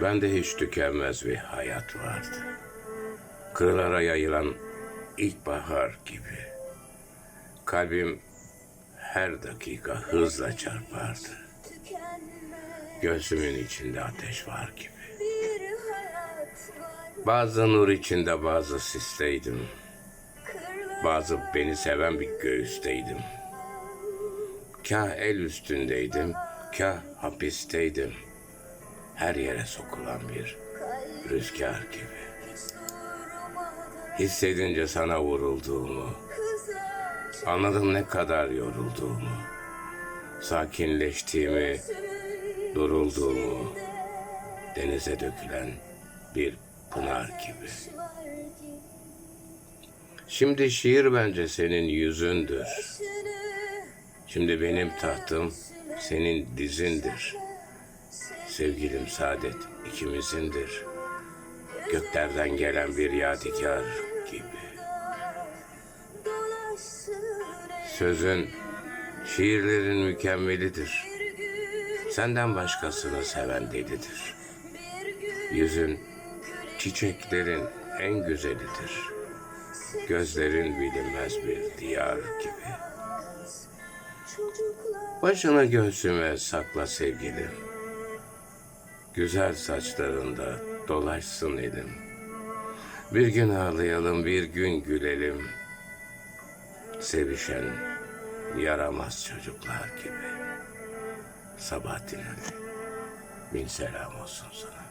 Bende hiç tükenmez bir hayat vardı. Kırlara yayılan ilkbahar gibi. Kalbim her dakika hızla çarpardı. Gözümün içinde ateş var gibi. Bazı nur içinde bazı sisteydim. Bazı beni seven bir göğüsteydim. Kah el üstündeydim, kah hapisteydim. Her yere sokulan bir rüzgar gibi. Hissedince sana vurulduğumu, anladım ne kadar yorulduğumu, sakinleştiğimi, durulduğumu, denize dökülen bir pınar gibi. Şimdi şiir bence senin yüzündür. Şimdi benim tahtım senin dizindir. Sevgilim saadet ikimizindir. Göklerden gelen bir yadigar gibi. Sözün, şiirlerin mükemmelidir. Senden başkasını seven delidir. Yüzün, çiçeklerin en güzelidir. Gözlerin bilinmez bir diyar gibi. Başını göğsüme sakla sevgilim. Güzel saçlarında dolaşsın elim. Bir gün ağlayalım, bir gün gülelim. Sevişen yaramaz çocuklar gibi. Sabahattin Ali. Bin selam olsun sana.